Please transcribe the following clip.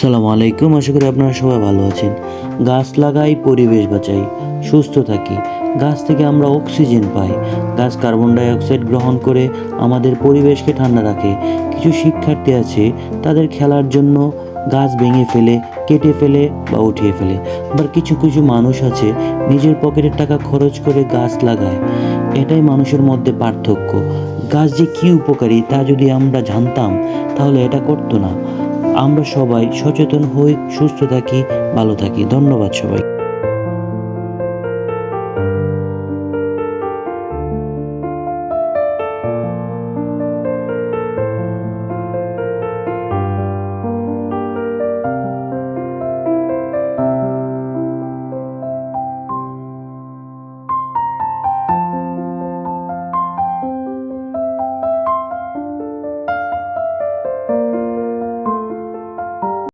আসসালামু আলাইকুম, আশা করি আপনারা সবাই ভালো আছেন। গাছ লাগাই, পরিবেশ বাঁচাই, সুস্থ থাকি। গাছ থেকে আমরা অক্সিজেন পাই। গাছ কার্বন ডাই অক্সাইড গ্রহণ করে আমাদের পরিবেশকে ঠান্ডা রাখে। কিছু শিক্ষার্থী আছে, তাদের খেলার জন্য গাছ ভেঙে ফেলে, কেটে ফেলে বা উঠিয়ে ফেলে। আবার কিছু কিছু মানুষ আছে, নিজের পকেটের টাকা খরচ করে গাছ লাগায়। এটাই মানুষের মধ্যে পার্থক্য। গাছ যে কী উপকারী তা যদি আমরা জানতাম, তাহলে এটা করতো না। আমরা সবাই সচেতন হই সুস্থ থাকি ভালো থাকি। ধন্যবাদ সবাই